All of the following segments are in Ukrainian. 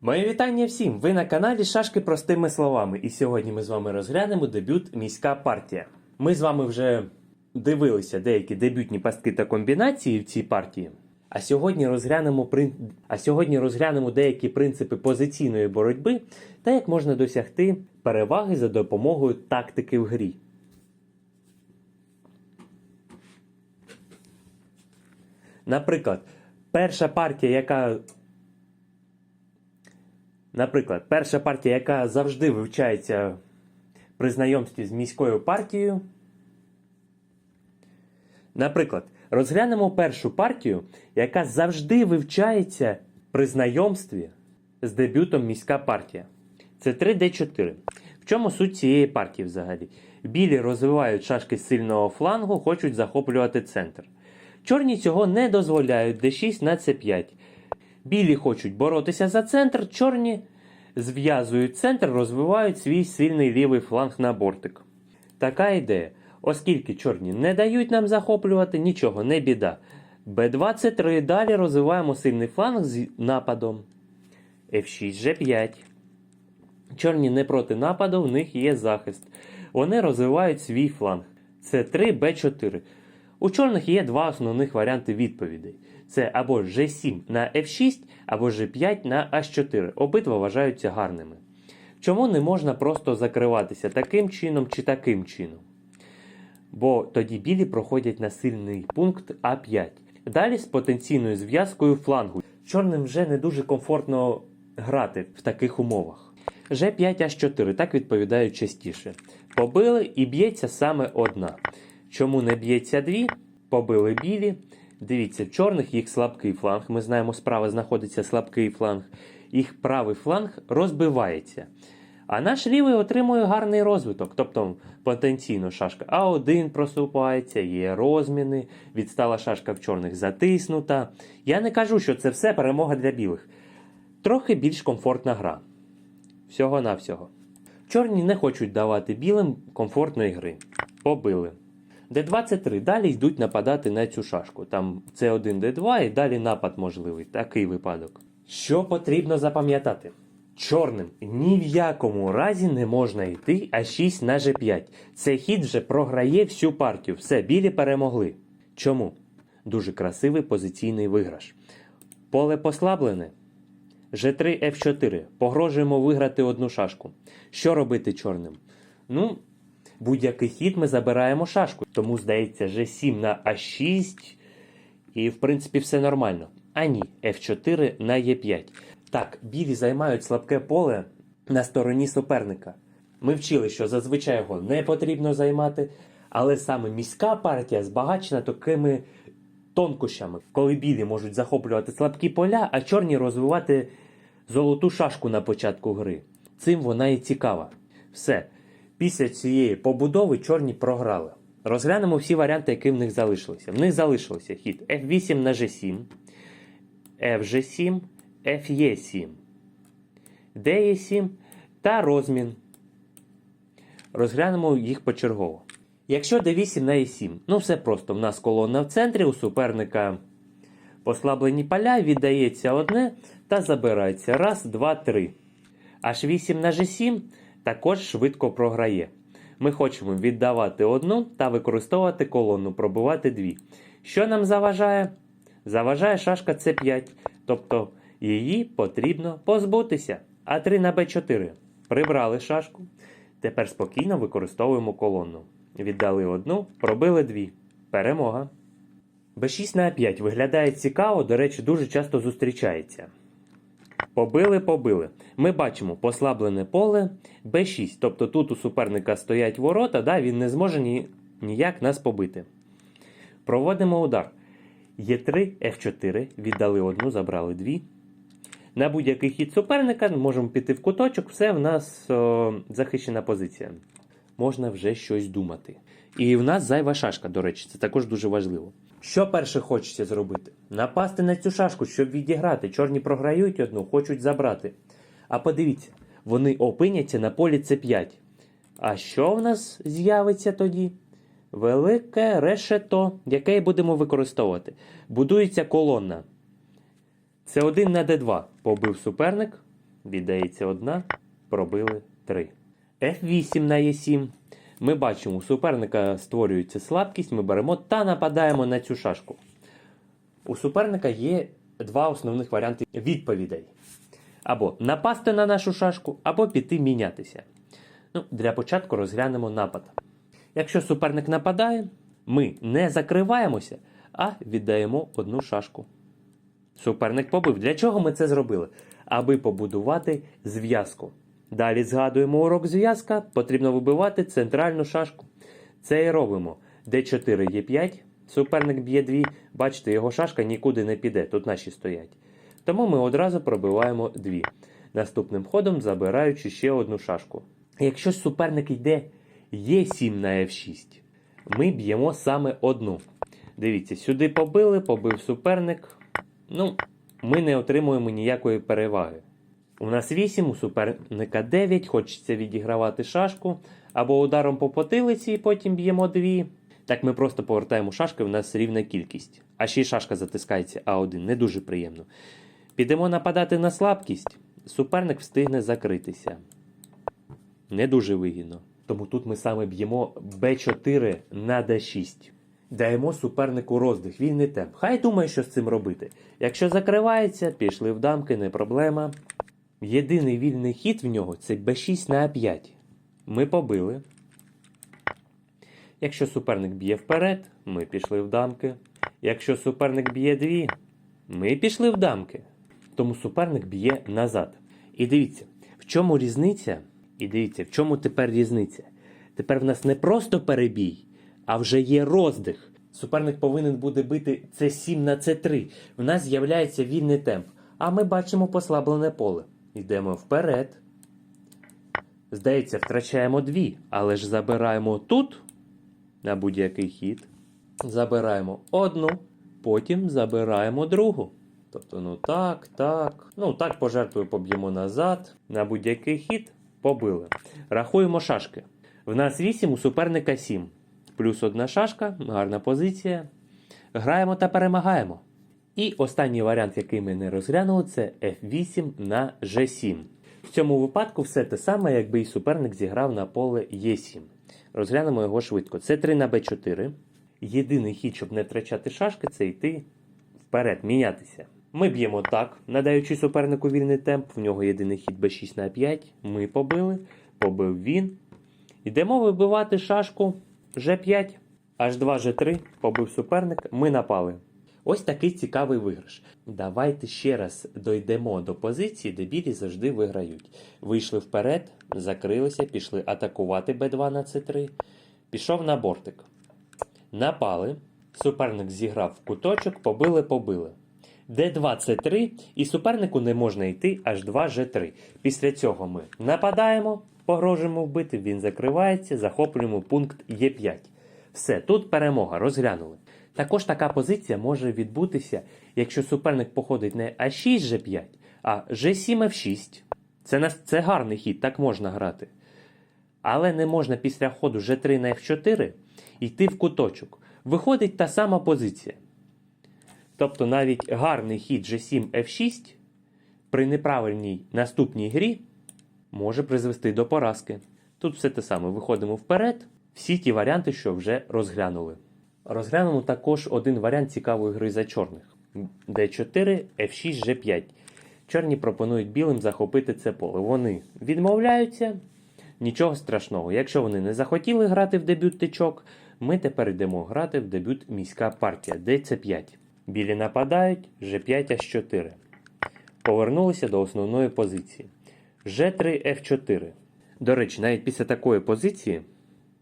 Моє вітання всім! Ви на каналі Шашки простими словами. І сьогодні ми з вами розглянемо дебют міська партія. Ми з вами вже дивилися деякі дебютні пастки та комбінації в цій партії. А сьогодні розглянемо прин... а сьогодні розглянемо деякі принципи позиційної боротьби та як можна досягти переваги за допомогою тактики в грі. Наприклад, перша партія, яка Наприклад, перша партія, яка завжди вивчається при знайомстві з міською партією. Наприклад, розглянемо першу партію, яка завжди вивчається при знайомстві з дебютом міська партія. Це 3D4. В чому суть цієї партії взагалі? Білі розвивають шашки з сильного флангу, хочуть захоплювати центр. Чорні цього не дозволяють d6 на c5. Білі хочуть боротися за центр, чорні зв'язують центр, розвивають свій сильний лівий фланг на бортик. Така ідея. Оскільки чорні не дають нам захоплювати, нічого, не біда. Б23 далі розвиваємо сильний фланг з нападом. F6, G5. Чорні не проти нападу, в них є захист. Вони розвивають свій фланг. Це 3 Б4. У чорних є два основних варіанти відповідей. Це або G7 на F6, або G5 на H4. Обидва вважаються гарними. Чому не можна просто закриватися таким чином чи таким чином? Бо тоді білі проходять на сильний пункт А5. Далі з потенційною зв'язкою флангу. Чорним вже не дуже комфортно грати в таких умовах. G5 H4 так відповідають частіше. Побили і б'ється саме одна. Чому не б'ється дві? Побили білі. Дивіться, чорних їх слабкий фланг. Ми знаємо, справа знаходиться слабкий фланг. Їх правий фланг розбивається. А наш лівий отримує гарний розвиток, тобто потенційно шашка А1 просупається, є розміни, відстала шашка в чорних затиснута. Я не кажу, що це все перемога для білих. Трохи більш комфортна гра. Всього-навсього. Чорні не хочуть давати білим комфортної гри. Побили. Д23 далі йдуть нападати на цю шашку. Там С1 Д2 і далі напад можливий. Такий випадок. Що потрібно запам'ятати? Чорним ні в якому разі не можна йти А6 на G5. Цей хід вже програє всю партію. Все, білі перемогли. Чому? Дуже красивий позиційний виграш. Поле послаблене. G3 F4. Погрожуємо виграти одну шашку. Що робити чорним? Ну, будь-який хід ми забираємо шашку. Тому, здається, G7 на А6. І, в принципі, все нормально. А ні, F4 на Е5. Так, білі займають слабке поле на стороні суперника. Ми вчили, що зазвичай його не потрібно займати, але саме міська партія збагачена такими тонкощами, коли білі можуть захоплювати слабкі поля, а чорні розвивати золоту шашку на початку гри. Цим вона і цікава. Все. Після цієї побудови чорні програли. Розглянемо всі варіанти, які в них залишилися. В них залишилося хід F8 на G7, FG7, FE7, DE7 та розмін. Розглянемо їх почергово. Якщо D8 на E7, ну все просто. В нас колона в центрі, у суперника послаблені поля, віддається одне та забирається. Раз, два, три. H8 на G7 також швидко програє. Ми хочемо віддавати одну та використовувати колону, пробивати дві. Що нам заважає? Заважає шашка С5, тобто її потрібно позбутися. А3 на Б4. Прибрали шашку. Тепер спокійно використовуємо колону. Віддали одну, пробили дві. Перемога. Б6 на А5 виглядає цікаво, до речі, дуже часто зустрічається. Побили, побили. Ми бачимо послаблене поле Б6. Тобто тут у суперника стоять ворота, да, він не зможе ні, ніяк нас побити. Проводимо удар. Є3, F4, віддали одну, забрали дві. На будь-який хід суперника можемо піти в куточок, все в нас о, захищена позиція. Можна вже щось думати. І в нас зайва шашка, до речі, це також дуже важливо. Що перше хочеться зробити? Напасти на цю шашку, щоб відіграти. Чорні програють одну, хочуть забрати. А подивіться, вони опиняться на полі С5. А що в нас з'явиться тоді? Велике решето, яке будемо використовувати. Будується колона. Це 1 на d2 побив суперник. віддається одна, пробили 3. F8 на Е7. Ми бачимо, у суперника створюється слабкість, ми беремо та нападаємо на цю шашку. У суперника є два основних варіанти відповідей: або напасти на нашу шашку, або піти мінятися. Ну, для початку розглянемо напад. Якщо суперник нападає, ми не закриваємося, а віддаємо одну шашку. Суперник побив. Для чого ми це зробили? Аби побудувати зв'язку. Далі згадуємо урок зв'язка, потрібно вибивати центральну шашку. Це і робимо. D4 Е5, суперник б'є 2. Бачите, його шашка нікуди не піде, тут наші стоять. Тому ми одразу пробиваємо 2. Наступним ходом забираючи ще одну шашку. Якщо суперник йде Е7 на F6, ми б'ємо саме одну. Дивіться, сюди побили, побив суперник. Ну, ми не отримуємо ніякої переваги. У нас 8, у суперника 9, хочеться відігравати шашку або ударом по потилиці і потім б'ємо 2. Так ми просто повертаємо шашки, у нас рівна кількість. А ще й шашка затискається А1, не дуже приємно. Підемо нападати на слабкість, суперник встигне закритися. Не дуже вигідно. Тому тут ми саме б'ємо Б4 на Д6. Даємо супернику роздих, вільний темп. Хай думає, що з цим робити. Якщо закривається, пішли в дамки, не проблема. Єдиний вільний хід в нього це Б6 на А5. Ми побили. Якщо суперник б'є вперед, ми пішли в дамки. Якщо суперник б'є дві, ми пішли в дамки. Тому суперник б'є назад. І дивіться, в чому різниця? І дивіться, в чому тепер різниця? Тепер в нас не просто перебій, а вже є роздих. Суперник повинен буде бити С7 на С3. В нас з'являється вільний темп. А ми бачимо послаблене поле. Йдемо вперед. Здається, втрачаємо дві, але ж забираємо тут на будь-який хід. Забираємо одну, потім забираємо другу. Тобто, ну так, так. Ну так, пожертвую, поб'ємо назад. На будь-який хід побили. Рахуємо шашки. В нас 8, у суперника 7. Плюс одна шашка, гарна позиція. Граємо та перемагаємо. І останній варіант, який ми не розглянули, це F8 на G7. В цьому випадку все те саме, якби і суперник зіграв на поле Е7. Розглянемо його швидко. Це 3 на Б4. Єдиний хід, щоб не втрачати шашки, це йти вперед, мінятися. Ми б'ємо так, надаючи супернику вільний темп. В нього єдиний хід Б6 на 5. Ми побили, побив він. Йдемо вибивати шашку G5, H2, G3, побив суперник, ми напали. Ось такий цікавий виграш. Давайте ще раз дойдемо до позиції, де білі завжди виграють. Вийшли вперед, закрилися, пішли атакувати Б2 на С3. Пішов на бортик. Напали. Суперник зіграв в куточок, побили, побили. Д2 С3, і супернику не можна йти аж 2 Ж3. Після цього ми нападаємо, погрожуємо вбити, він закривається, захоплюємо пункт Е5. Все, тут перемога, розглянули. Також така позиція може відбутися, якщо суперник походить не А6 Ж5, а Ж7 Ф6. Це, це гарний хід, так можна грати. Але не можна після ходу Ж3 на Ф4 йти в куточок. Виходить та сама позиція. Тобто навіть гарний хід G7 F6 при неправильній наступній грі може призвести до поразки. Тут все те саме. Виходимо вперед. Всі ті варіанти, що вже розглянули. Розглянемо також один варіант цікавої гри за чорних: D4, F6, G5. Чорні пропонують білим захопити це поле. Вони відмовляються. Нічого страшного. Якщо вони не захотіли грати в дебют тичок, ми тепер йдемо грати в дебют міська партія DC5. Білі нападають, G5 H4. Повернулися до основної позиції. G3 F4. До речі, навіть після такої позиції,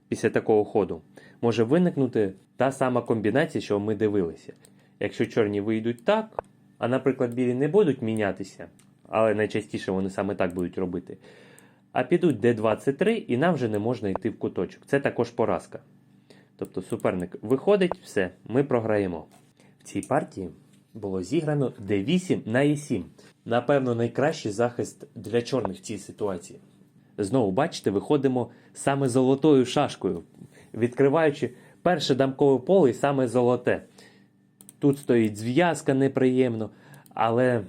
після такого ходу, може виникнути та сама комбінація, що ми дивилися. Якщо чорні вийдуть так, а, наприклад, білі не будуть мінятися, але найчастіше вони саме так будуть робити. А підуть D23 і нам вже не можна йти в куточок. Це також поразка. Тобто суперник виходить, все, ми програємо. В цій партії було зіграно D8 на E7. Напевно, найкращий захист для чорних в цій ситуації. Знову, бачите, виходимо саме золотою шашкою, відкриваючи перше дамкове поле і саме золоте. Тут стоїть зв'язка неприємно, але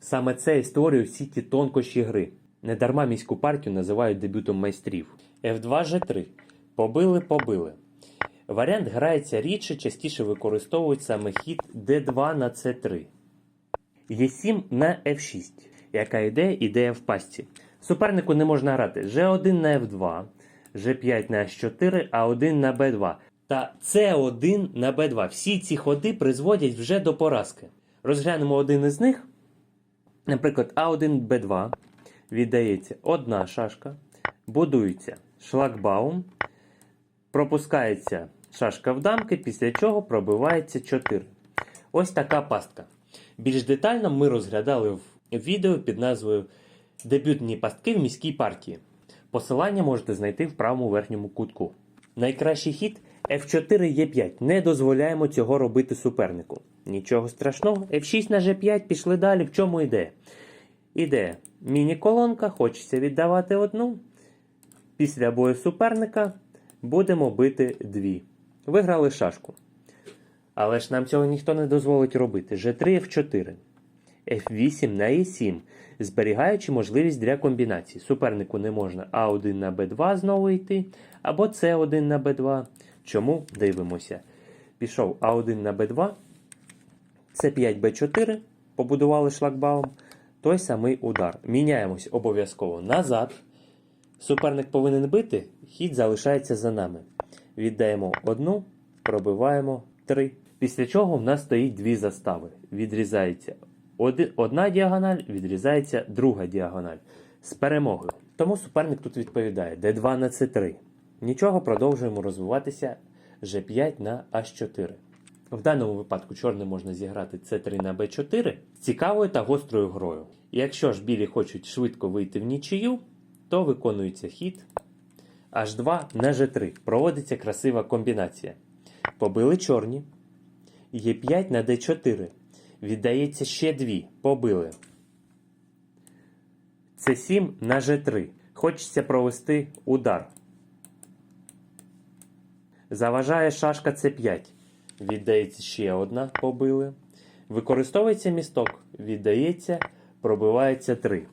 Саме це і створює всі ті тонкощі гри. Недарма міську партію називають дебютом майстрів. F2 G3. Побили, побили. Варіант грається рідше, частіше використовують саме хід D2 на C3. Е7 на F6. Яка ідея? Ідея в пастці. Супернику не можна грати G1 на F2, G5 на H4, А1 на B2 та C1 на B2. Всі ці ходи призводять вже до поразки. Розглянемо один із них. Наприклад, А1 Б2 віддається одна шашка, будується шлагбаум, пропускається шашка в дамки, після чого пробивається 4. Ось така пастка. Більш детально ми розглядали в відео під назвою Дебютні пастки в міській партії. Посилання можете знайти в правому верхньому кутку. Найкращий хід F4 Е5. Не дозволяємо цього робити супернику. Нічого страшного. F6 на G5 пішли далі. В чому ідея? Ідея. Міні-колонка, хочеться віддавати одну. Після бою суперника будемо бити дві. Виграли шашку. Але ж нам цього ніхто не дозволить робити. G3 F4. F8 на E7, зберігаючи можливість для комбінацій. Супернику не можна А1 на Б2 знову йти, або С1 на Б2. Чому? Дивимося. Пішов А1 на Б2, С5 Б4, побудували шлагбаум. Той самий удар. Міняємось обов'язково назад. Суперник повинен бити, хід залишається за нами. Віддаємо одну, пробиваємо три. Після чого в нас стоїть дві застави. Відрізається одна діагональ, відрізається друга діагональ з перемогою. Тому суперник тут відповідає d2 на c3. Нічого продовжуємо розвиватися g5 на h4. В даному випадку чорним можна зіграти c3 на b4 з цікавою та гострою грою. Якщо ж білі хочуть швидко вийти в нічию, то виконується хід h2 на g3. Проводиться красива комбінація. Побили чорні. Е5 на d4. Віддається ще дві. Побили. С7 на G3. Хочеться провести удар. Заважає шашка С5. Віддається ще одна. Побили. Використовується місток. Віддається, пробивається 3.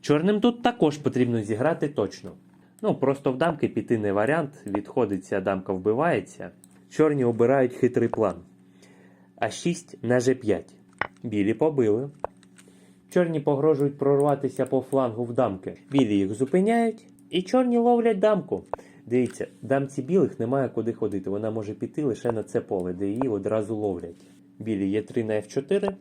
Чорним тут також потрібно зіграти точно. Ну, просто в дамки піти не варіант. Відходиться, дамка вбивається. Чорні обирають хитрий план. А6 на G5. Білі побили. Чорні погрожують прорватися по флангу в дамки. Білі їх зупиняють, і чорні ловлять дамку. Дивіться, дамці білих немає куди ходити. Вона може піти лише на це поле, де її одразу ловлять. Білі є 3 на F4.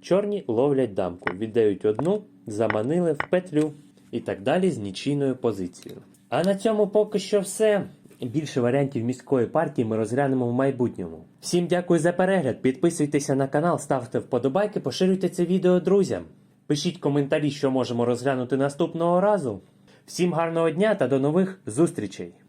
Чорні ловлять дамку, віддають одну, заманили в петлю і так далі з нічийною позицією. А на цьому поки що все. Більше варіантів міської партії ми розглянемо в майбутньому. Всім дякую за перегляд. Підписуйтеся на канал, ставте вподобайки, поширюйте це відео друзям. Пишіть коментарі, що можемо розглянути наступного разу. Всім гарного дня та до нових зустрічей!